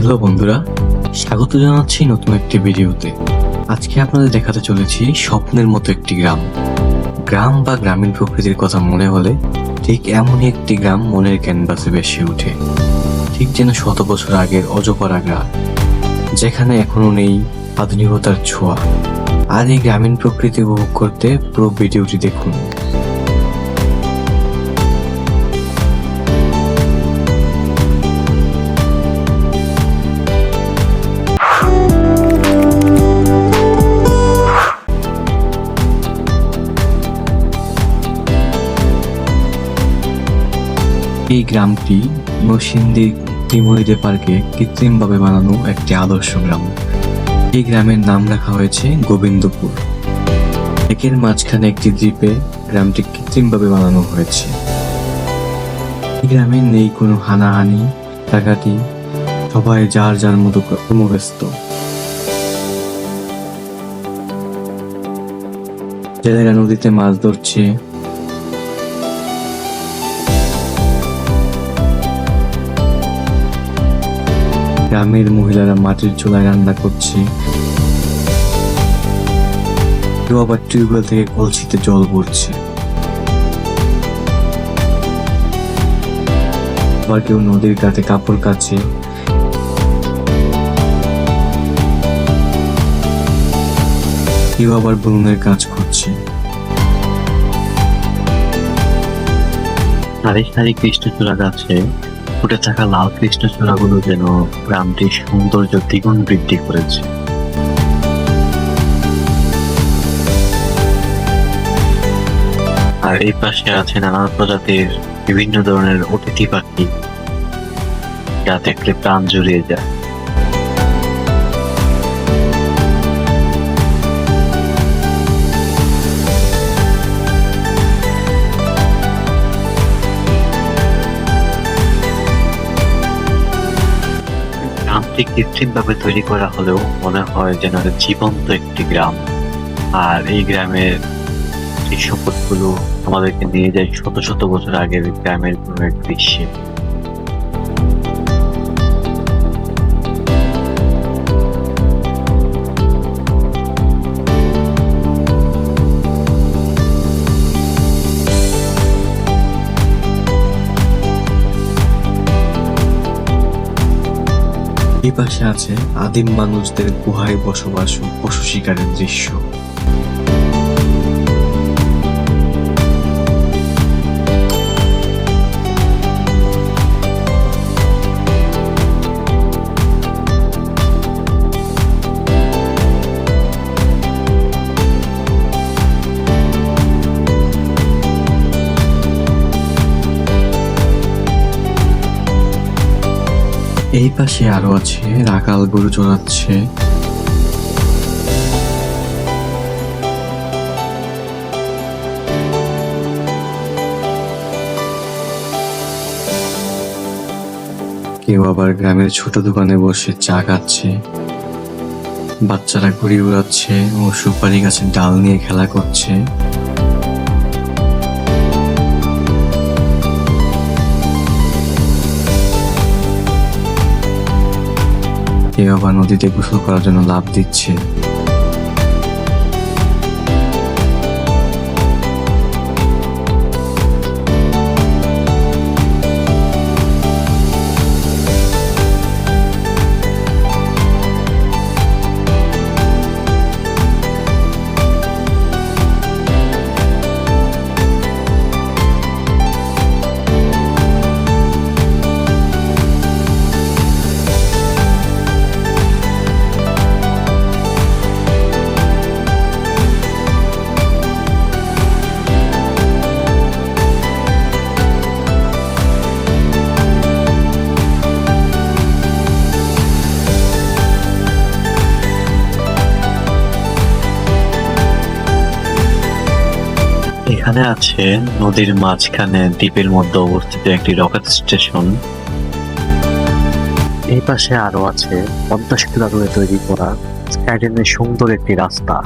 Hello বন্ধুরা, স্বাগত জানাচ্ছি নতুন একটি ভিডিওতে। আজকে আপনাদের দেখাতে চলেছি স্বপ্নের মতো একটি গ্রাম। গ্রাম বা গ্রামীণ প্রকৃতির কথা মনে হলে ঠিক এমনই একটি গ্রাম মনের ক্যানভাসে বেশি ওঠে। ঠিক যেন শত বছর আগের অজপাড়া গ্রাম, যেখানে এখনও নেই আধুনিকতার ছোঁয়া। আর এই গ্রামীণ প্রকৃতি উপভোগ করতে পুরো ভিডিওটি দেখুন। গ্রামটি নরসিংদী তিমুরিদে পার্কে কৃত্রিমভাবে বানানো একটি আদর্শ গ্রাম। এই গ্রামের নাম রাখা হয়েছে গোবিন্দপুর। একের মাঝখানে একটি দ্বীপে গ্রামটি কৃত্রিমভাবে বানানো হয়েছে। এই গ্রামে নেই কোনো হানাহানি, ডাকাতি, সবাই যার যার মতো কর্মব্যস্ত। জেলেরা নদীতে মাছ ধরছে গ্রামের মহিলারা মাটির চুলায় রান্না করছে। কেউ আবার টিউবওয়েল থেকে কলসিতে জল পড়ছে আবার কেউ নদীর কাতে কাপড় কাছে কেউ আবার বুননের কাজ করছে। সারি সারি কৃষ্ণচূড়া গাছে ফুটে থাকা লাল কৃষ্ণচূড়াগুলো যেন গ্রামটির সৌন্দর্য দ্বিগুণ বৃদ্ধি করেছে। আর এই পাশে আছে নানা প্রজাতির বিভিন্ন ধরনের অতিথি পাখি যা দেখলে প্রাণ জুড়িয়ে যায়। গ্রামটি কৃত্রিমভাবে তৈরি করা হলেও মনে হয় যেন জীবন্ত একটি গ্রাম। আর এই গ্রামের সম্পদগুলো আমাদেরকে নিয়ে যায় শত শত বছর আগের গ্রামের কোনো এক দৃশ্যে। এই পাশে আছে আদিম মানুষদের গুহায় বসবাস ও পশু শিকারের দৃশ্য। এই পাশে আরও আছে, রাকাল গরু চড়াচ্ছে। কেউ আবার গ্রামের ছোট দোকানে বসে চা খাচ্ছে। বাচ্চারা ঘুড়ি উড়াচ্ছে ও সুপারি গাছের ডাল নিয়ে খেলা করছে। কেউ আবার নদীতে গোসল করার জন্য লাভ দিচ্ছে। এখানে আছে নদীর মাঝখানে দ্বীপের মধ্যে অবস্থিত একটি রকেট স্টেশন। এই পাশে আরও আছে পদ্মা সেতু তৈরি করা স্কাইডেনের সুন্দর একটি রাস্তা।